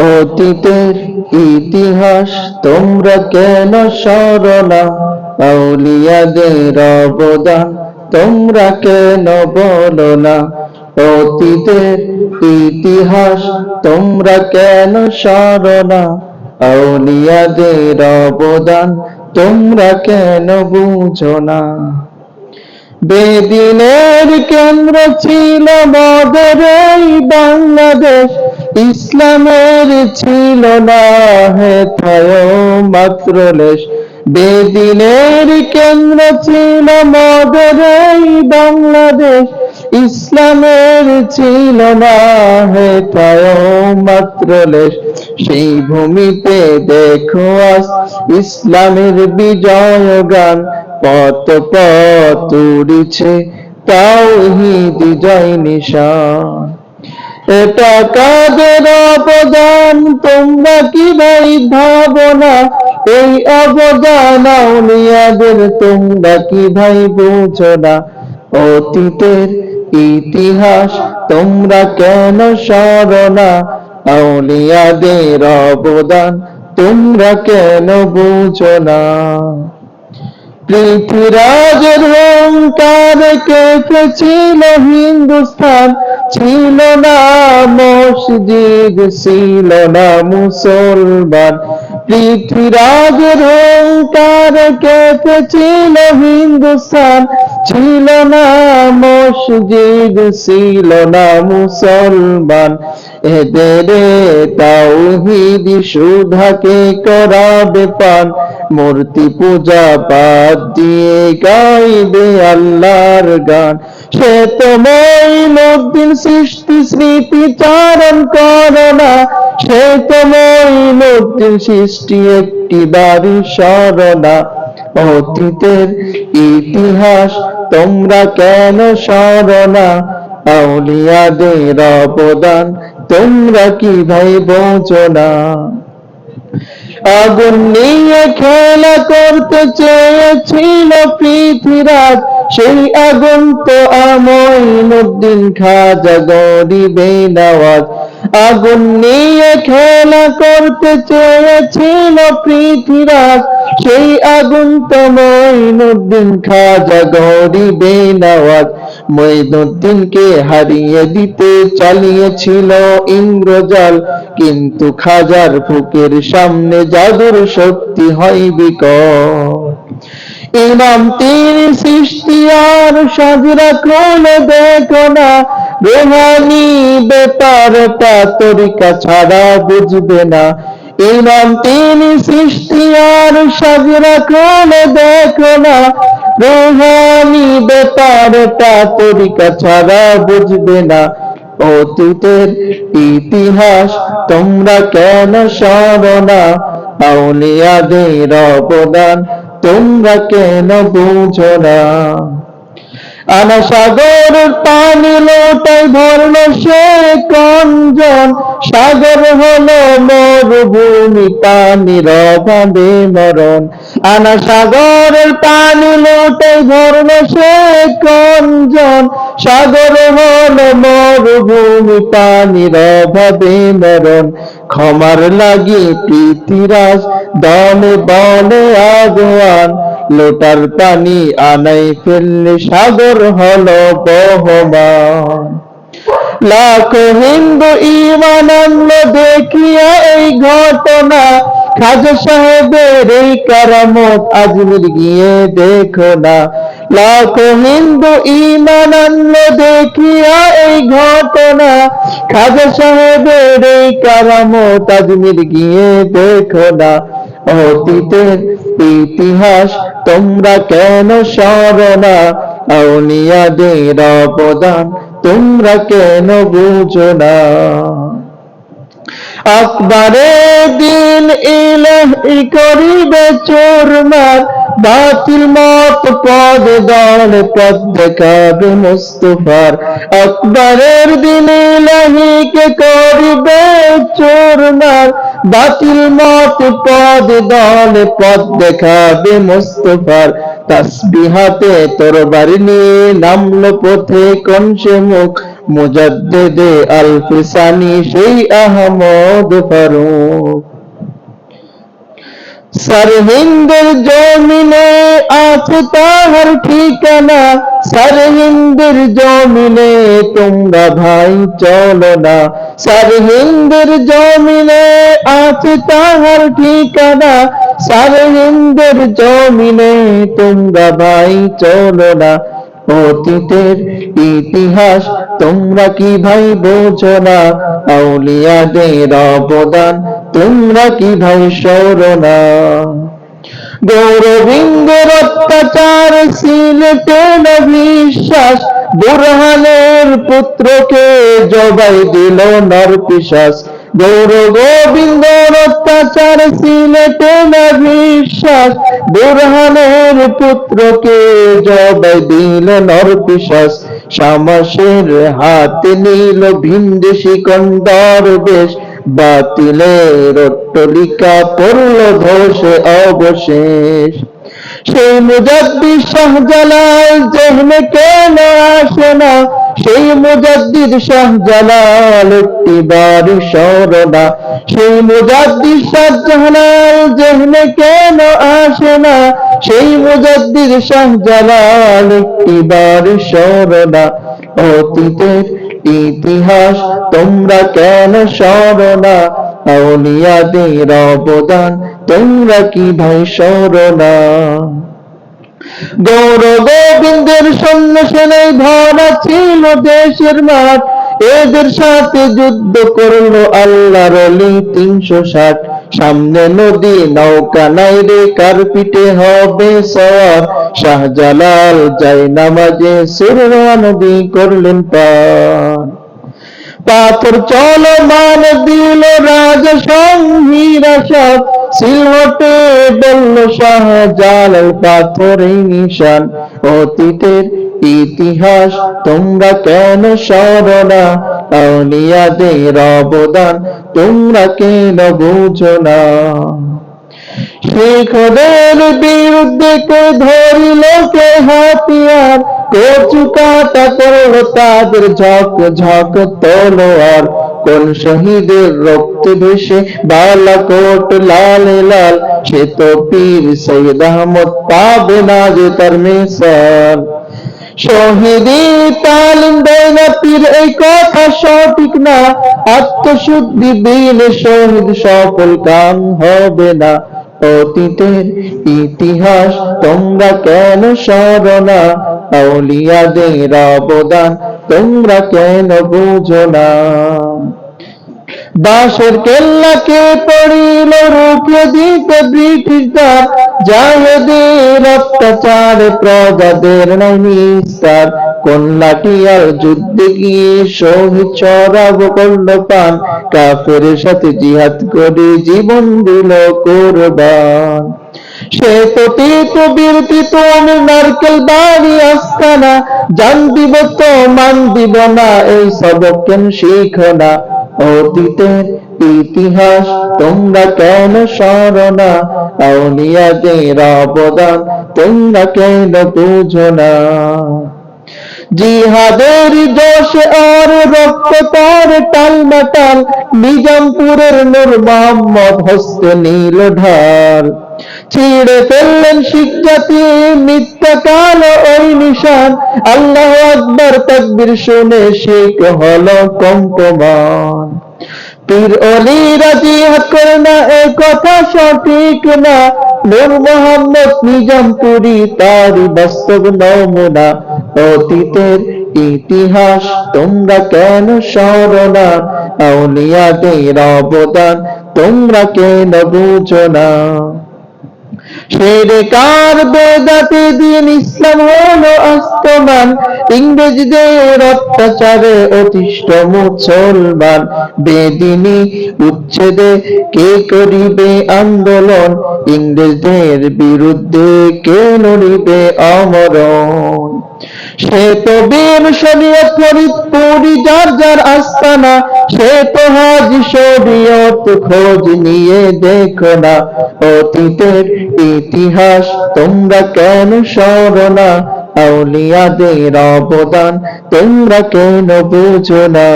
অতীতের ইতিহাস তোমরা কেন স্মরণা আউলিয়াদের অবদান তোমরা কেন বলো না অতীতের ইতিহাস তোমরা কেন স্মরণা আউলিয়াদের অবদান তোমরা কেন বুঝো না বেদিনের কেন্দ্র ছিল মদের এই বাংলাদেশ। ইসলামের ছিল না হে মাত্র লেশ। বেদিনের কেন্দ্র ছিল মদের বাংলাদেশ। ইসলামের ছিল না হে মাত্র লেশ সেই ভূমিতে দেখো আজ ইসলামের বিজয় গান। পথ পথ উড়িছে তাওহীদ জয় নিশান। এটা কাদের অবদান? তোমরা কি ভাই ভাবনা? এই অবদান আউলিয়াদের তোমরা কি ভাই বুঝো না অতীতের ইতিহাস, তোমরা কেন স্মরণা আউলিয়াদের অবদান, তোমরা কেন বুঝো না? পৃথ্বীরাজের অহংকার কেঁপেছিল হিন্দুস্তান ছিল না মসজিদ, ছিল না মুসলমান। পৃথ্বীরাজের অহংকার কেঁপেছিল হিন্দুস্তান, ছিল না মসজিদ, ছিল না মুসলমান। এদের তাওহীদ সুধাকে করাবে পান। মূর্তি পূজা বাদ দিয়ে গাইবে আল্লাহর গান। সে তো মঈনুদ্দিন সৃষ্টি, স্মৃতি চারণ করোনা সে তো মঈনুদ্দিন সৃষ্টি, একটি বাড়ি স্মরণা অতীতের ইতিহাস তোমরা কেন স্মরণা আউলিয়াদের অবদান তোমরা কি ভাই বোঝো না আগুন নিয়ে খেলা করতে চেয়েছিল পৃথিরাজ সেই আগুন তো আমইনুদ্দিন খাজা গরিবে নওয়াজ আগুন নিয়ে খেলা করতে চেয়েছিল পৃথিরাজ সেই আগুন তো মঈনুদ্দিন খাজা গরিবে নওয়াজ মঈনুদ্দিনকে হারিয়ে দিতে চালিয়েছিল ইন্দ্রজাল। কিন্তু খাজার ফুকের সামনে জাদুর শক্তি হয় বিকট। ইমাম তিনি আর সাজরা কোলে দেখো না। রোহানি বেপারটা তরিকা ছাড়া বুঝবে না। ইমাম তিনি সৃষ্টি আর সাজরা কোলে দেখো না। রোহানি বেপারটা তরিকা ছাড়া বুঝবে না। অতীতের ইতিহাস তোমরা কেন স্মরণা আউলিয়াদের অবদান তোমরা কেন বুঝো না? আনা সাগর পানি লোটাই ভরল সে কঞ্জন। সাগর হলো মরুভূমি পানির অভাবে মরণ। আনা সাগরের পানি লোটাই ভরল সে কঞ্জন। সাগর হলো মরুভূমি পানির অভাবে মরণ। ক্ষমার লাগে পৃথিরাজ দলে বলে আগুয়ান। লোটার পানি আনাই ফেললে সাগর হলো বহমান। লাখ হিন্দু ইমান আনলো, দেখিয়া এই ঘটনা। খাজা সাহেবের এই কারামত আজমির গিয়ে দেখো না। লাখ হিন্দু ইমান আনলো, দেখিয়া এই ঘটনা। খাজা সাহেবের এই কারামত আজমির গিয়ে দেখো না। অতীতের ইতিহাস, তোমরা কেন স্মরণা আউলিয়াদের অবদান তোমরা কেন বুঝো না আকবরের দিন ইলাহি করিবে চোরমার বাতিল মত পদ দল পদ দেখাবে মুস্তফার আকবরের দিন ইলাহিকে করিবে চোরমার বাতিল মত পদ দল পদ দেখাবে মুস্তফার। তাসবিহাতে তোর বাড়ি নিয়ে নামলো পথে কনসে মুখ। মুজাদ্দেদে আলফিসানি সেই আহমদ ফারুক। সরহিন্দের জমিনে আছে তাহার ঠিকানা সরহিন্দের জমিনে তোমরা ভাই চলো না সরহিন্দের জমিনে আছে তাহার ঠিকানা সরহিন্দের জমিনে তোমরা ভাই চলো না অতীতের ইতিহাস তোমরা কি ভাই বোঝো না অবদান তোমরা কি ভাই সরো না? গৌরবিন্দের অত্যাচার সিলেটে না বিশ্বাস, বুরহানের পুত্রকে জবাই দিল নর পিশাস গৌর গোবিন্দর অত্যাচার সিলেটে না বিশ্বাস, বুরহানের পুত্রকে জবাই দিল নর পিশাস শামাসের হাতে নিল, ভিনদেশি কন্দর দেশ বাতিলের অট্টলিকা পড়ল ধসে অবশেষ। সেই মুজাদ্দি শাহজালাল জেহনে কেন আসে না? সেই মুজাদ্দিদ শাহজালাল একটি বাড়ি স্মরণা সেই মুজাদ্দিদ শাহজালাল জেহনে কেন আসে না? সেই মুজাদ্দিদ শাহজালাল একটি বাড়ি স্মরণা অতীতের ইতিহাস, তোমরা কেন সরনা আউলিয়াদের অবদান, তোমরা কি ভাই সরনা গৌর গোবিন্দের সৈন্য সেনাই ভরা ছিল দেশের মাঠ। এদের সাথে যুদ্ধ করল আল্লাহর অলি তিনশো ষাট। সামনে নদী, নৌকা নাই রে, কার পিঠে হবে সওয়ার? শাহজালাল যাই নামাজে সুররা নদী করলেন পার। পাথর চল মান দিল রাজ সংহীরা সব সিলহটে বলল শাহ জালাল পাথরে নিশান। অতীতের ইতিহাস, তোমরা কেন স্মরণা আউলিয়াদের অবদান তোমরা কেন বুঝো না? শেখদের বিরুদ্ধে কে ধরিল কে হাতিয়ার? কচু কাটা করল তাদের ঝক ঝক তলোয়ার। কোন শহীদের রক্ত ভেসে বালাকোট লাল লাল, সে তো পীর সৈয়দ আহমদ পাবে না যে তার শহীদি তালিম দেয় না পীর, এই কথা সঠিক না। আত্মশুদ্ধি দিলে শহীদ সফল কাম হবে না। অতীতের ইতিহাস তোমরা কেন স্মরণা আউলিয়াদের অবদান তোমরা কেন বুঝো না? বাঁশের কেল্লাকে পড়িল রুখে দিতে ব্রিটিশদার জাহেদের অত্যাচার প্রজাদের নাই যুদ্ধে গিয়ে শহীদ পান কাফের সাথে জিহাদ করে জীবন দিল কোরবান। সে তো তীত বীরতি আমি নারকেল বাড়ি আস্তানা। জান দিব তো, মান দিব না, এই সবক কেন শিখো না? অতীতের ইতিহাস, তোমরা কেন স্মরণা আউলিয়াদের অবদান, তোমরা কেন বুঝো না? জিহাদের দোষ আর রক্ত তার টাল টালমাটাল, নিজামপুরের নূর মোহাম্মদ হস্তে নীল ঢাল। ছিঁড়ে ফেললেন শিখ জাতি মিথ্যা কালো ওই নিশান। আল্লাহ আকবর তকবির শুনে শিখ হলো কম্পমান। পীর অলিরা জিহাদ করে না, এ কথা সঠিক না। নূর মোহাম্মদ নিজামপুরি তারই বাস্তব নমুনা। অতীতের ইতিহাস তোমরা কেন স্মরণা আউলিয়াদের অবদান তোমরা কেন বুঝো না? বেদাতে দিন ইসলাম আস্তমান ইংরেজদের অত্যাচারে অতিষ্ঠ মুসলমান। বেদিনী উচ্ছেদে কে করিবে আন্দোলন? ইংরেজদের বিরুদ্ধে কে লড়িবে আমরণ? সে তো বীর শরীয়ত ফরিদপুরি, যার যার আস্তানা সে তো হাজি শরীয়ত খোঁজ নিয়ে দেখো না। অতীতের ইতিহাস তোমরা কেন স্মরণা আউলিয়াদের অবদান তোমরা কেন বুঝো না?